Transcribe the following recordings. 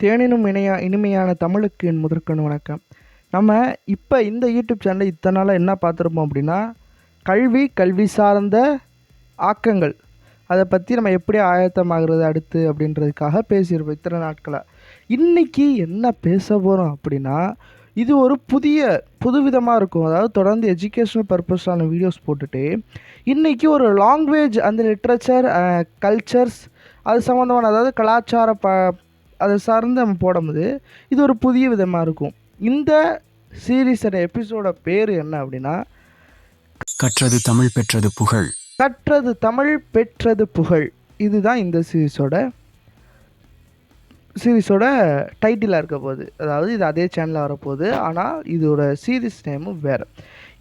தேனினும் இணையா இனிமையான தமிழுக்கு என் முதற்கண் வணக்கம். நம்ம இப்போ இந்த யூடியூப் சேனலில் இத்தனை நாளாக என்ன பார்த்துருப்போம் அப்படின்னா கல்வி கல்வி சார்ந்த ஆக்கங்கள். அதை பற்றி நம்ம எப்படி ஆயத்தமாகிறது அடுத்து அப்படின்றதுக்காக பேசியிருப்போம் இத்தனை நாட்களாக இன்றைக்கி என்ன பேச போகிறோம் அப்படின்னா இது ஒரு புதிய புதுவிதமாக இருக்கும். அதாவது தொடர்ந்து எஜுகேஷ்னல் பர்பஸான வீடியோஸ் போட்டுட்டு இன்றைக்கி ஒரு லாங்குவேஜ் அந்த லிட்ரேச்சர் கல்ச்சர்ஸ் அது சம்மந்தமான அதாவது கலாச்சார ப அதை சார்ந்து நம்ம போடும்போது இது ஒரு புதிய விதமாக இருக்கும். இந்த சீரீஸோட எபிசோட பேர் என்ன அப்படின்னா கற்றது தமிழ் பெற்றது புகழ். கற்றது தமிழ் பெற்றது புகழ். இதுதான் இந்த சீரீஸோட சீரீஸோட டைட்டிலாக இருக்க போகுது. அதாவது இது அதே சேனலில் வரப்போகுது. ஆனால் இதோட சீரீஸ் நேமும் வேறு.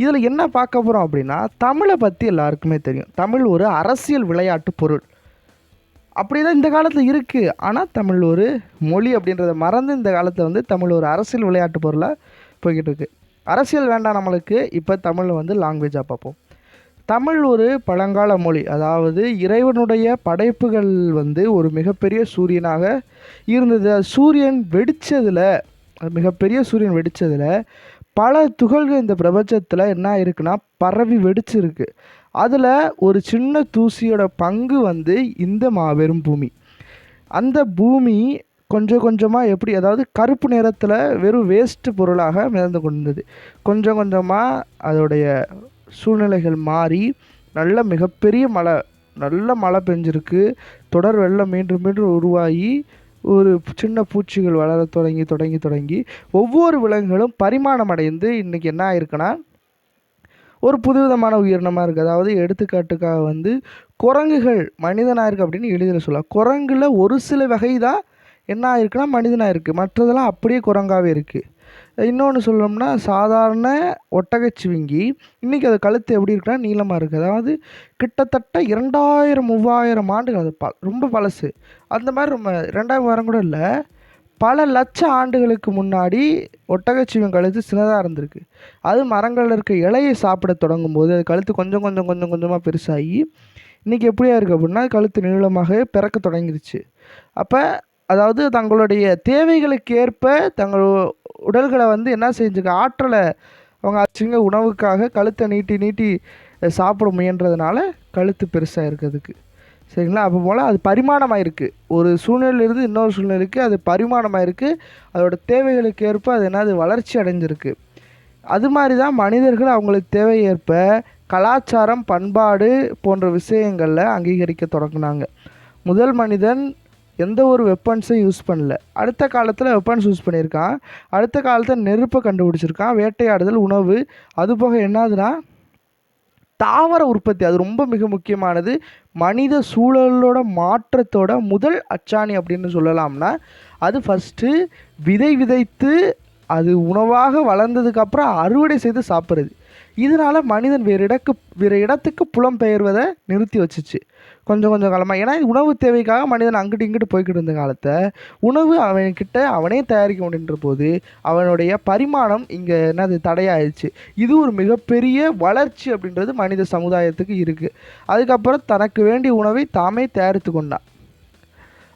இதில் என்ன பார்க்க போகிறோம் அப்படின்னா தமிழை பற்றி எல்லாருக்குமே தெரியும். தமிழ் ஒரு அரசியல் விளையாட்டு பொருள். அப்படி தான் இந்த காலத்தில் இருக்குது ஆனால் தமிழ் ஒரு மொழி அப்படின்றத மறந்து இந்த காலத்தில் வந்து தமிழ் ஒரு அரசியல் விளையாட்டு பொருளாக போய்கிட்டு இருக்குது அரசியல் வேண்டாம் நம்மளுக்கு இப்போ தமிழில் வந்து லாங்குவேஜாக பார்ப்போம். தமிழ் ஒரு பழங்கால மொழி. அதாவது இறைவனுடைய படைப்புகள் வந்து ஒரு மிகப்பெரிய சூரியனாக இருந்தது. அது சூரியன் வெடித்ததில் மிகப்பெரிய சூரியன் வெடித்ததில் பல துகள்கள் இந்த பிரபஞ்சத்தில் என்ன இருக்குன்னா பரவி வெடிச்சிருக்கு. அதில் ஒரு சின்ன தூசியோட பங்கு வந்து இந்த மாபெரும் பூமி. அந்த பூமி கொஞ்சம் கொஞ்சமாக எப்படி அதாவது கருப்பு நிறத்தில் வெறும் வேஸ்ட்டு பொருளாக மிதந்து கொண்டது கொஞ்சம் கொஞ்சமாக அதோடைய சூழ்நிலைகள் மாறி நல்ல மிகப்பெரிய மழை நல்ல மழை பெஞ்சிருக்கு. தொடர் வெள்ளம் மீண்டும் மீண்டும் உருவாகி ஒரு சின்ன பூச்சிகள் வளர தொடங்கி தொடங்கி தொடங்கி ஒவ்வொரு விலங்குகளும் பரிமாணம் அடைந்து இன்றைக்கி என்ன ஆயிருக்குன்னா ஒரு புதுவிதமான உயிரினமாக இருக்குது அதாவது எடுத்துக்காட்டுக்காக வந்து குரங்குகள் மனிதனாக இருக்குது அப்படின்னு எளிதில் சொல்லலாம். குரங்கில் ஒரு சில வகை தான் என்ன ஆயிருக்குன்னா மனிதனாக இருக்குது மற்றதெல்லாம் அப்படியே குரங்காகவே இருக்குது இன்னொன்று சொல்லணும்னா சாதாரண ஒட்டகச்சிவிங்கி இன்றைக்கி அது கழுத்து எப்படி இருக்குன்னா நீளமாக இருக்குது அதாவது கிட்டத்தட்ட இரண்டாயிரம் மூவாயிரம் ஆண்டுகள் அது ப ரொம்ப பழசு. அந்த மாதிரி ரொம்ப ரெண்டாயிரம் வாரம் கூட இல்லை. பல லட்ச ஆண்டுகளுக்கு முன்னாடி ஒட்டகச்சிவன் கழுத்து சின்னதாக இருந்திருக்கு. அது மரங்களில் இருக்க இலையை சாப்பிட தொடங்கும் போது அது கழுத்து கொஞ்சம் கொஞ்சம் கொஞ்சம் கொஞ்சமாக பெருசாகி இன்றைக்கி எப்படியா இருக்குது அப்படின்னா கழுத்து நீளமாக பிறக்க தொடங்கிருச்சு. அப்போ அதாவது தங்களுடைய தேவைகளுக்கு ஏற்ப தங்கள் உடல்களை வந்து என்ன செஞ்சுக்க ஆற்றலை அவங்க அச்சுங்க உணவுக்காக கழுத்தை நீட்டி நீட்டி சாப்பிட முயன்றதுனால கழுத்து பெருசாக இருக்கிறதுக்கு. சரிங்களா? அப்போ போல் அது பரிமாணமாக இருக்குது ஒரு சூழ்நிலையிலிருந்து இன்னொரு சூழ்நிலைக்கு அது பரிமாணமாக இருக்குது அதோட தேவைகளுக்கு ஏற்ப அது என்னது? வளர்ச்சி அடைஞ்சிருக்கு. அது மாதிரி தான் மனிதர்கள் அவங்களுக்கு தேவை ஏற்ப கலாச்சாரம் பண்பாடு போன்ற விஷயங்களில் அங்கீகரிக்க தொடங்கினாங்க. முதல் மனிதன் எந்த ஒரு வெப்பன்ஸையும் யூஸ் பண்ணல. அடுத்த காலத்தில் வெப்பன்ஸ் யூஸ் பண்ணியிருக்கான். அடுத்த காலத்தில் நெருப்பை கண்டுபிடிச்சிருக்கான். வேட்டையாடுதல் உணவு. அது போக என்னதுன்னா தாவர உற்பத்தி. அது ரொம்ப மிக முக்கியமானது. மனித சூழலோட மாற்றத்தோட முதல் அச்சாணி அப்படின்னு சொல்லலாம்னா அது ஃபஸ்ட்டு விதை விதைத்து அது உணவாக வளர்ந்ததுக்கப்புறம் அறுவடை செய்து சாப்பிட்றது. இதனால் மனிதன் வேறு இடக்கு வேறு இடத்துக்கு புலம்பெயர்வதை நிறுத்தி வச்சுச்சு. கொஞ்சம் கொஞ்சம் காலமாக ஏன்னா உணவு தேவைக்காக மனிதன் அங்கிட்டு இங்கிட்டு போய்கிட்டு இருந்த காலத்தை உணவு அவன்கிட்ட அவனே தயாரிக்க முடின்ற போது அவனுடைய பரிமாணம் இங்கே என்னது தடையாயிடுச்சு. இது ஒரு மிகப்பெரிய வளர்ச்சி அப்படின்றது மனித சமுதாயத்துக்கு இருக்குது அதுக்கப்புறம் தனக்கு வேண்டிய உணவை தாமே தயாரித்து கொண்டான்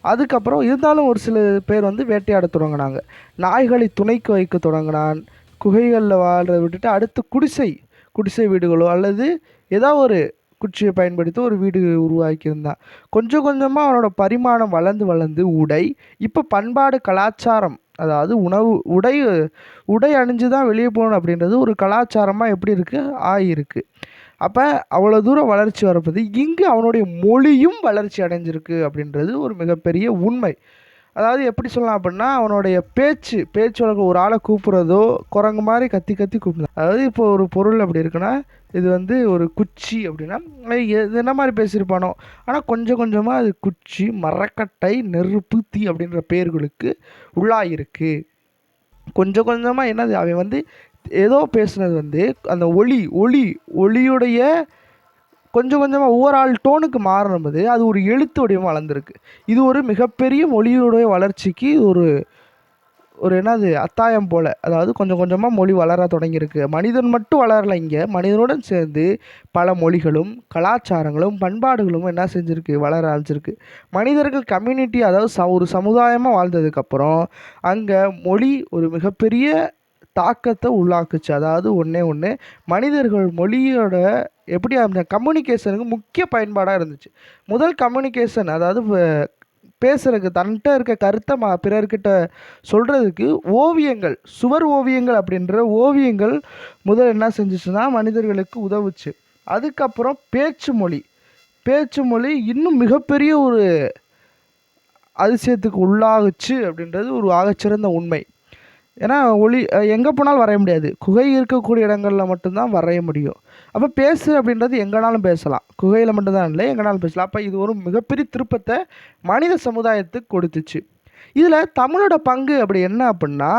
அதுக்கப்புறம் இருந்தாலும் ஒரு சில பேர் வந்து வேட்டையாட தொடங்கினாங்க. நாய்களை துணைக்கு வைக்க தொடங்கினான். குகைகளில் வாழ்கிறத விட்டுட்டு அடுத்து குடிசை குடிசை வீடுகளோ அல்லது ஏதோ ஒரு குச்சியை பயன்படுத்தி ஒரு வீடு உருவாக்கியிருந்தான் கொஞ்சம் கொஞ்சமாக அவனோட பரிமாணம் வளர்ந்து வளர்ந்து உடை இப்போ பண்பாடு கலாச்சாரம் அதாவது உணவு உடை உடை அணிஞ்சு தான் வெளியே போகணும் அப்படின்றது ஒரு கலாச்சாரமாக எப்படி இருக்குது ஆகியிருக்கு அப்போ அவ்வளோ தூரம் வளர்ச்சி வரப்போது இங்கு அவனுடைய மொழியும் வளர்ச்சி அடைஞ்சிருக்கு அப்படின்றது ஒரு மிகப்பெரிய உண்மை. அதாவது எப்படி சொல்லலாம் அப்படின்னா அவனுடைய பேச்சு பேச்சு வழக்கு ஒரு ஆளை கூப்பிட்றதோ குரங்கு மாதிரி கத்தி கத்தி கூப்பிடலாம் அதாவது இப்போ ஒரு பொருள் அப்படி இருக்குன்னா இது வந்து ஒரு குச்சி அப்படின்னா இது என்ன மாதிரி பேசியிருப்பானோ ஆனால் கொஞ்சம் கொஞ்சமாக அது குச்சி மரக்கட்டை நெருப்பு தீ அப்படின்ற பேர்களுக்கு உள்ளாயிருக்கு. கொஞ்சம் கொஞ்சமாக என்னது அவன் வந்து ஏதோ பேசுனது வந்து அந்த ஒளி ஒளி ஒளியுடைய கொஞ்சம் கொஞ்சமாக ஒவ்வொரு ஆள் டோனுக்கு மாறும்போது அது ஒரு எழுத்து வடிவம் வளர்ந்துருக்கு. இது ஒரு மிகப்பெரிய மொழியுடைய வளர்ச்சிக்கு ஒரு ஒரு என்னது அத்தாயம் போல். அதாவது கொஞ்சம் கொஞ்சமாக மொழி வளர தொடங்கியிருக்கு. மனிதன் மட்டும் வளரல இங்கே. மனிதனுடன் சேர்ந்து பல மொழிகளும் கலாச்சாரங்களும் பண்பாடுகளும் என்ன செஞ்சுருக்கு வளர ஆரம்பிச்சிருக்கு. மனிதர்கள் கம்யூனிட்டி அதாவது ச ஒரு சமுதாயமாக வாழ்ந்ததுக்கப்புறம் அங்கே மொழி ஒரு மிகப்பெரிய தாக்கத்தை உள்ளாக்குச்சு. அதாவது ஒன்றே ஒன்று மனிதர்கள் மொழியோட எப்படி அந்த கம்யூனிகேஷனுக்கு முக்கிய பயன்பாடாக இருந்துச்சு. முதல் கம்யூனிகேஷன் அதாவது பேசுகிறதுக்கு பேசுறதுக்கு தன்கிட்ட இருக்க கருத்தை ம பிறர்கிட்ட சொல்கிறதுக்கு ஓவியங்கள் சுவர் ஓவியங்கள் அப்படின்ற ஓவியங்கள் முதல் என்ன செஞ்சுச்சுன்னா மனிதர்களுக்கு உதவுச்சு. அதுக்கப்புறம் பேச்சு மொழி. பேச்சு மொழி இன்னும் மிகப்பெரிய ஒரு அதிசயத்துக்கு உள்ளாகுச்சு அப்படின்றது ஒரு ஆகச்சிறந்த உண்மை. ஏன்னா ஒளி எங்கே போனாலும் வரைய முடியாது. குகை இருக்கக்கூடிய இடங்களில் மட்டும்தான் வரைய முடியும். அப்போ பேசு அப்படின்றது எங்கேனாலும் பேசலாம். குகையில் மட்டும்தான் இல்லை எங்கேனாலும் பேசலாம். அப்போ இது ஒரு மிகப்பெரிய திருப்பத்தை மனித சமுதாயத்துக்கு கொடுத்துச்சு. இதில் தமிழோட பங்கு அப்படி என்ன அப்படின்னா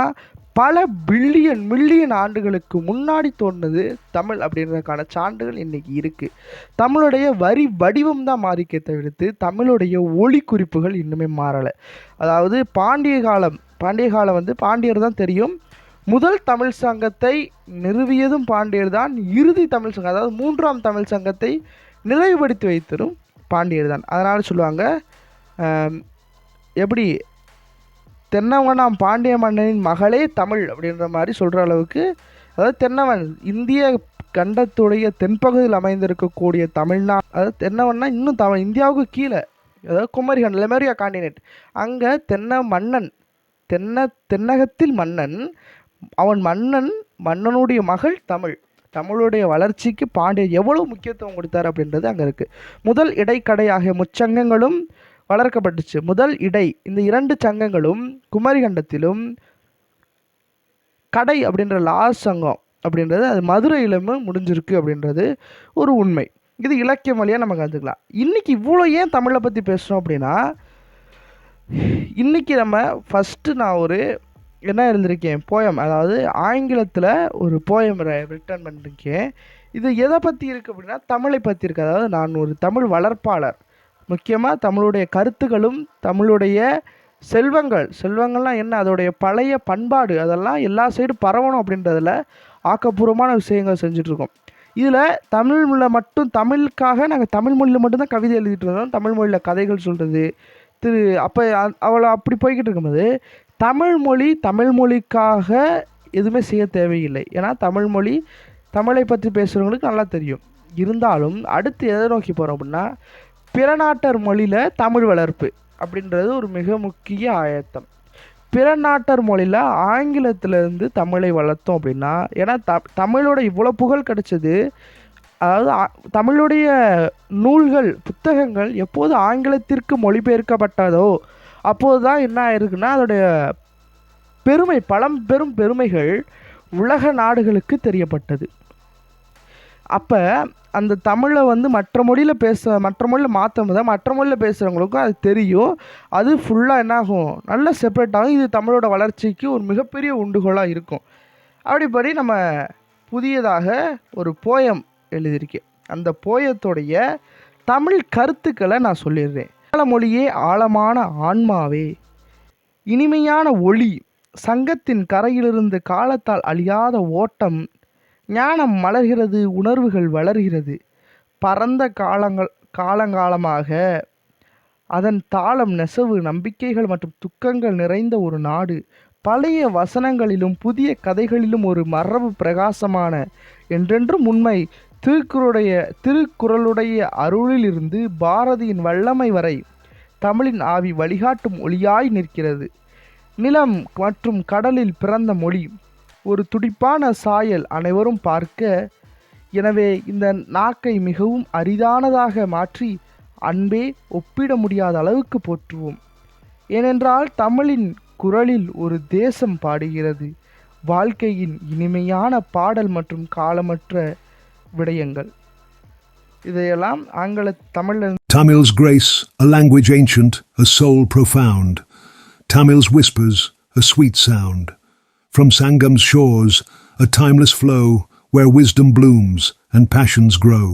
பல பில்லியன் மில்லியன் ஆண்டுகளுக்கு முன்னாடி தோன்றது தமிழ் அப்படின்றதுக்கான சான்றுகள் இன்றைக்கி இருக்குது தமிழுடைய வரி வடிவம் தான் மாறிக்கே தவிர்த்து தமிழுடைய ஒளி குறிப்புகள் இன்னுமே மாறலை. அதாவது பாண்டிய காலம் பாண்டிய காலம் வந்து பாண்டியர் தான் தெரியும். முதல் தமிழ் சங்கத்தை நிறுவியதும் பாண்டியர் தான். இறுதி தமிழ் சங்கம் அதாவது மூன்றாம் தமிழ் சங்கத்தை நிறைவுபடுத்தி வைத்தரும் பாண்டியர் தான். அதனால் சொல்லுவாங்க எப்படி? தென்னவனாம் பாண்டிய மன்னனின் மகளே தமிழ் அப்படின்ற மாதிரி சொல்கிற அளவுக்கு அதாவது தென்னவன் இந்திய கண்டத்துடைய தென்பகுதியில் அமைந்திருக்கக்கூடிய தமிழ்நா அதாவது தென்னவன்னா இன்னும் தமிழ் இந்தியாவுக்கு கீழே அதாவது குமரிகன் லெமேரியா காண்டினெட். அங்கே தென்ன மன்னன் தென்ன தென்னகத்தில் மன்னன் அவன் மன்னன் மன்னனுடைய மகள் தமிழ். தமிழுடைய வளர்ச்சிக்கு பாண்டியர் எவ்வளவு முக்கியத்துவம் கொடுத்தார் அப்படின்றது அங்கே இருக்குது முதல் இடைக்கடை ஆகிய முச்சங்கங்களும் வளர்க்கப்பட்டுச்சு. முதல் இடை இந்த இரண்டு சங்கங்களும் குமரிகண்டத்திலும் கடை அப்படின்ற லாஸ்ட் சங்கம் அப்படின்றது அது மதுரையிலுமே முடிஞ்சிருக்கு அப்படின்றது ஒரு உண்மை. இது இலக்கியம் வழியாக நம்ம கற்றுக்கலாம் இன்றைக்கி இவ்வளோ ஏன் தமிழை பற்றி பேசுகிறோம் அப்படின்னா இன்றைக்கி நம்ம ஃபஸ்ட்டு நான் ஒரு என்ன எழுதியிருக்கேன்? போயம் அதாவது ஆங்கிலத்தில் ஒரு போயம் ரிட்டர்ன் பண்ணியிருக்கேன். இது எதை பற்றி இருக்குது அப்படின்னா தமிழை பற்றி இருக்குது அதாவது நான் ஒரு தமிழ் வளர்ப்பாளர். முக்கியமாக தமிழுடைய கருத்துக்களும் தமிழுடைய செல்வங்கள். செல்வங்கள்லாம் என்ன? அதோடைய பழைய பண்பாடு. அதெல்லாம் எல்லா சைடும் பரவணும் அப்படின்றதில் ஆக்கப்பூர்வமான விஷயங்கள் செஞ்சிட்ருக்கோம். இதில் தமிழில் மட்டும் தமிழுக்காக நாங்கள் தமிழ் மொழியில் மட்டும்தான் கவிதை எழுதிட்டு இருந்தோம் தமிழ் மொழியில் கதைகள் சொல்கிறது திரு அப்போ அவளை அப்படி போய்கிட்டு இருக்கும்போது தமிழ்மொழி தமிழ்மொழிக்காக தமிழ் மொழிக்காக எதுவுமே செய்ய தேவையில்லை. ஏன்னா தமிழ்மொழி தமிழை பற்றி பேசுகிறவங்களுக்கு நல்லா தெரியும். இருந்தாலும் அடுத்து எதை நோக்கி போகிறோம் அப்படின்னா பிற நாட்டர் மொழியில் தமிழ் வளர்ப்பு அப்படின்றது ஒரு மிக முக்கிய ஆயத்தம். பிற நாட்டர் மொழியில் ஆங்கிலத்திலேருந்து தமிழை வளர்த்தோம் அப்படின்னா ஏன்னா த தமிழோட இவ்வளோ புகழ் கிடைச்சது அதாவது தமிழுடைய நூல்கள் புத்தகங்கள் எப்போது ஆங்கிலத்திற்கு மொழிபெயர்க்கப்பட்டதோ அப்போது தான் என்ன ஆயிருக்குன்னா அதோடைய பெருமை பழம் பெரும் பெருமைகள் உலக நாடுகளுக்கு தெரியப்பட்டது. அப்போ அந்த தமிழை வந்து மற்ற மொழியில் பேச மற்ற மொழியில் மாற்றும் தான் மற்ற மொழியில் பேசுகிறவங்களுக்கும் அது தெரியும். அது ஃபுல்லாக என்னாகும்? நல்லா செப்பரேட் ஆகும். இது தமிழோட வளர்ச்சிக்கு ஒரு மிகப்பெரிய உண்டுகோலாக இருக்கும். அப்படிப்படி நம்ம புதியதாக ஒரு போயம் எழுதியிருக்கேன் அந்த போயத்துடைய தமிழ் கருத்துக்களை நான் சொல்லிடுறேன். மொழியே ஆழமான ஆன்மாவே. இனிமையான ஒளி சங்கத்தின் கரையிலிருந்து காலத்தால் அழியாத ஓட்டம் ஞானம் மலர்கிறது உணர்வுகள் வளர்கிறது. பரந்த காலங்கள் காலங்காலமாக அதன் தாளம் நெசவு நம்பிக்கைகள் மற்றும் துக்கங்கள் நிறைந்த ஒரு நாடு. பழைய வசனங்களிலும் புதிய கதைகளிலும் ஒரு மரபு பிரகாசமான என்றென்றும் உண்மை. திருக்குறளுடைய திருக்குறளுடைய அருளிலிருந்து பாரதியின் வல்லமை வரை தமிழின் ஆவி வழிகாட்டும் ஒளியாய் நிற்கிறது. நிலம் மற்றும் கடலில் பிறந்த மொழி. ஒரு துடிப்பான சாயல் அனைவரும் பார்க்க. எனவே இந்த நாக்கை மிகவும் அரிதானதாக மாற்றி அன்பே ஒப்பிட முடியாத அளவுக்கு போற்றுவோம். ஏனென்றால் தமிழின் குரலில் ஒரு தேசம் பாடுகிறது. வாழ்க்கையின் இனிமையான பாடல் மற்றும் காலமற்ற விடயங்கள் இதையெல்லாம் ஆங்கில தமிழில் Tamil's grace, a language ancient, a soul profound. Tamil's whispers, a sweet sound. From Sangam's shores, a timeless flow, where wisdom blooms and passions grow.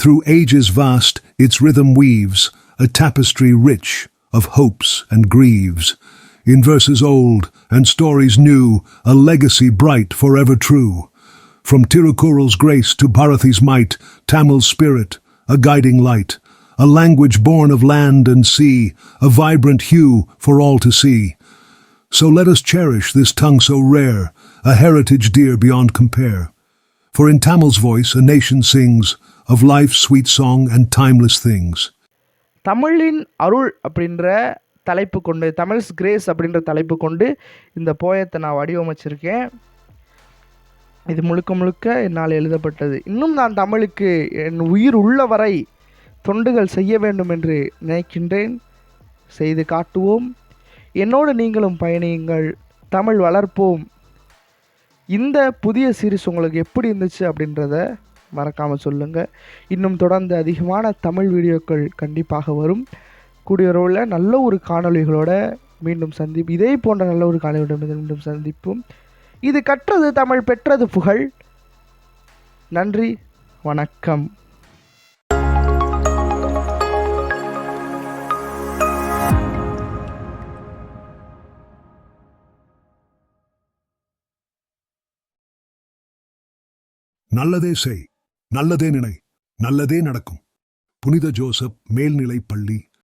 Through ages vast, its rhythm weaves, a tapestry rich of hopes and grieves. in verses old and stories new, a legacy bright forever true. From Tirukural's grace to Bharathi's might, Tamil's spirit, a guiding light, a language born of land and sea, a vibrant hue for all to see. So let us cherish this tongue so rare, a heritage dear beyond compare. For in Tamil's voice a nation sings of life's sweet song and timeless things. தமிழின் அருள் அப்படின்ற தலைப்பு கொண்டு Tamils grace அப்படின்ற தலைப்பு கொண்டு இந்த போயத்தை நான் வடிவமைச்சிருக்கேன் இது முழுக்க முழுக்க என்னால் எழுதப்பட்டது. இன்னும் நான் தமிழுக்கு என் உயிர் உள்ள வரை தொண்டுகள் செய்ய வேண்டும் என்று நினைக்கின்றேன். செய்து காட்டுவோம். என்னோடு நீங்களும் பயணியுங்கள். தமிழ் வளர்ப்போம். இந்த புதிய சீரிஸ் உங்களுக்கு எப்படி இருந்துச்சு அப்படின்றத மறக்காமல் சொல்லுங்கள் இன்னும் தொடர்ந்து அதிகமான தமிழ் வீடியோக்கள் கண்டிப்பாக வரும். கூடிய நல்ல ஒரு காணொளிகளோட மீண்டும் சந்திப்பு இதே போன்ற நல்ல ஒரு காணொலியோட மீண்டும் சந்திப்போம். இது கற்றது தமிழ் பெற்றது புகழ். நன்றி வணக்கம். நல்லதே செய் நல்லதே நினை நல்லதே நடக்கும். புனித ஜோசப் மேல்நிலைப் பள்ளி